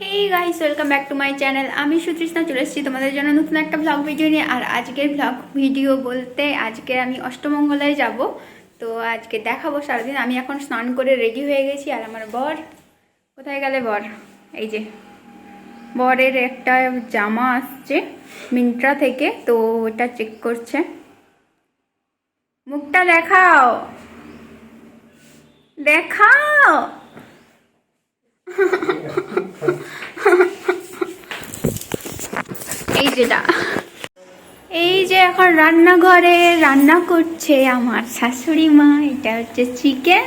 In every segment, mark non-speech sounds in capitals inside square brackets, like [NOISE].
Hey guys welcome back to my channel আমি সুতৃষ্ণা, চলে এসেছি তোমাদের জন্য নতুন একটা ব্লগ ভিডিও নিয়ে। আর আজকের ব্লগ ভিডিও বলতে আজকে আমি অষ্টমঙ্গলায় যাব। তো আজকে দেখাবো সারাদিন। আমি এখন স্নান করে রেডি হয়ে গেছি। আর আমার বর, কোথায় গেলে বর? এই যে, বরের একটা জামা আসছে মিন্ত্রা থেকে। তো ওটা চেক করছে। মুখটা দেখাও। দেখাও! এই যেটা এই যে এখন রান্নাঘরে রান্না করছে আমার শাশুড়ি মা, এটা হচ্ছে চিকেন।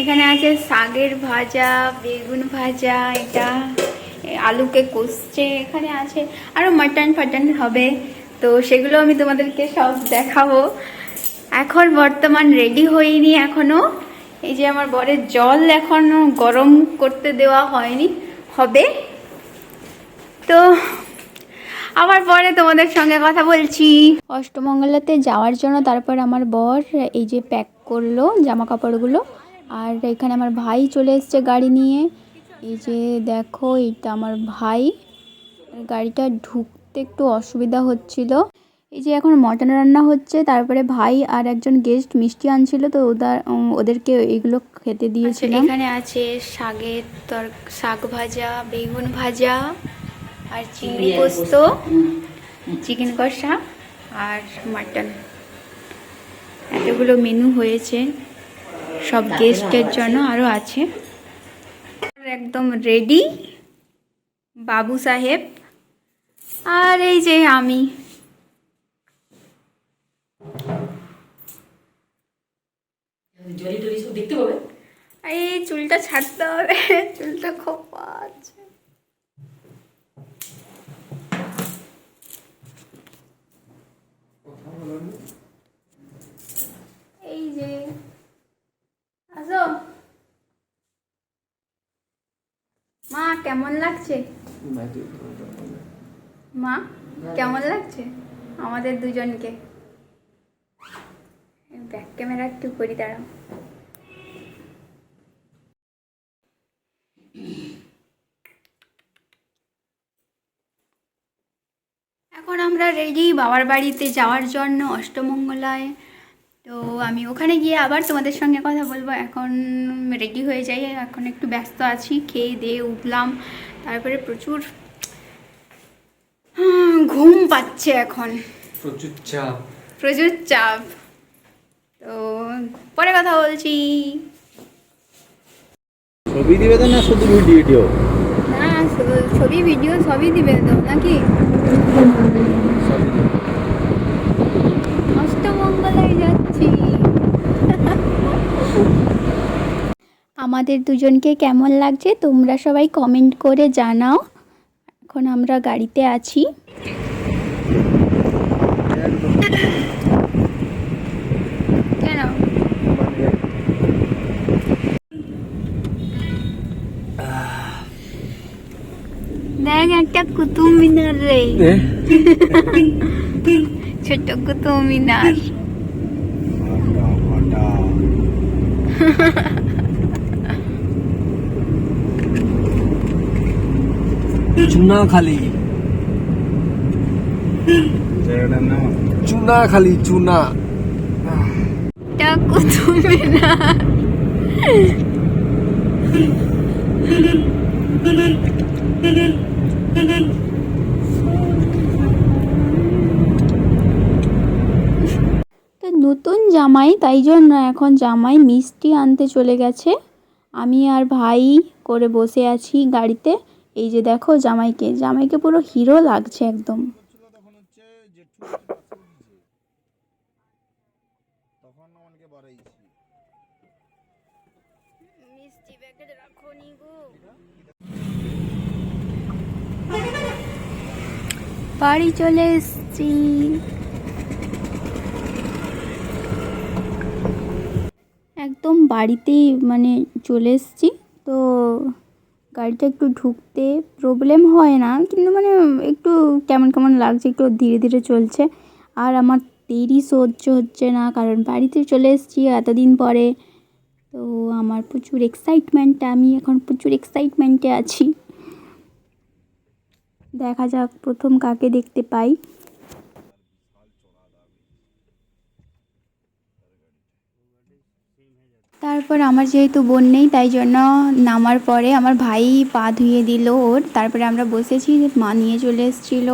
এখানে আছে শাগের ভাজা, বেগুন ভাজা, এটা আলুকে কষছে। এখানে আছে আরও মাটন ফাটন হবে। তো সেগুলো আমি তোমাদেরকে সব দেখাবো। এখন বর্তমান রেডি হইনি এখনও। এই যে আমার বরের জল এখনও গরম করতে দেওয়া হয়নি, হবে। তো আবার পরে তোমাদের সঙ্গে কথা বলছি। অষ্টমঙ্গলাতে যাওয়ার জন্য তারপর আমার বর এই যে প্যাক করল জামা কাপড়গুলো আর এখানে আমার ভাই চলে এসছে গাড়ি নিয়ে। এই যে দেখো, এইটা আমার ভাই। গাড়িটা ঢুকতে একটু অসুবিধা হচ্ছিল। এই যে এখন মটন রান্না হচ্ছে তারপরে ভাই আর একজন গেস্ট মিষ্টি আনছিল তো ওদের ওদেরকে এগুলো খেতে দিয়েছিলাম। এখানে আছে শাকের তর শাক ভাজা বেগুন ভাজা আর চিংড়ি পোস্ত চিকেন কষা আর মাটন। এতগুলো মেনু হয়েছে সব গেস্টের জন্য আরও আছে। একদম রেডি বাবু সাহেব আর এই যে আমি। জলি টলি সব দেখতে পাবে? এই চুলটা ছাড়তে হবে চুলটা খোপা আছে। এই যে আসো। মা কেমন লাগছে? মা কেমন লাগছে? আমাদের দুজনকে। ব্যাক ক্যামেরা একটু করি দাঁড়াও। এখন আমরা রেডি বাবার বাড়িতে যাওয়ার জন্য অষ্টমঙ্গলায়। তো আমি ওখানে গিয়ে আবার তোমাদের সঙ্গে কথা বলব। এখন রেডি হয়ে যাই এখন একটু ব্যস্ত আছি। খেয়ে দিয়ে উঠলাম। তারপরে প্রচুর ঘুম পাচ্ছে এখন। প্রচুর চাপ। প্রচুর চাপ। তো পরে কথা বলছি। ছবি দিবে তো না শুধু ভিডিও? না ছবি ভিডিও সবই দিবে তো নাকি? অষ্টমঙ্গলায় যাচ্ছি। আমাদের দুজনকে কেমন লাগছে তোমরা সবাই কমেন্ট করে জানাও। এখন আমরা গাড়িতে আছি। দেখ একটা কুতুব মিনার রে। [LAUGHS] ছোট কুতুব মিনার। চুনা খালি। চুনা খালি চুনা। কুতুব মিনার। [LAUGHS] নতুন জামাই, তাই জন্য এখন জামাই মিষ্টি আনতে চলে গেছে। আমি আর ভাই করে বসে আছি গাড়িতে। এই যে দেখো জামাইকে জামাইকে পুরো হিরো লাগছে একদম। বাড়ি চলে এসছি। একদম বাড়িতেই মানে চলে এসছি। তো গাড়িটা একটু ঢুকতে প্রবলেম হয় না, কিন্তু মানে একটু কেমন কেমন লাগছে, একটু ধীরে ধীরে চলছে। আর আমার দেরি সহ্য হচ্ছে না, কারণ বাড়িতে চলে এসেছি এতদিন পরে। তো আমার প্রচুর এক্সাইটমেন্ট আমি এখন প্রচুর এক্সাইটমেন্টে আছি। দেখা যাক প্রথম কাকে দেখতে পাই। তারপর আমার যেহেতু বোন নেই তাই জন্য নামার পরে আমার ভাই পা ধুয়ে দিল ওর। তারপরে আমরা বসেছি মা নিয়ে চলে এসেছিল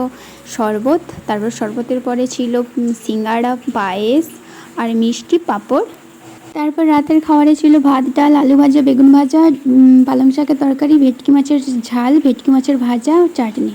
শরবত। তারপর শরবতের পরে ছিল উম, সিঙ্গাড়া পায়েস আর মিষ্টি পাঁপড়। তারপর রাতের খাবারে ছিল ভাত ডাল আলু ভাজা বেগুন ভাজা পালং শাকের তরকারি ভেটকি মাছের ঝাল ভেটকি মাছের ভাজা চাটনি।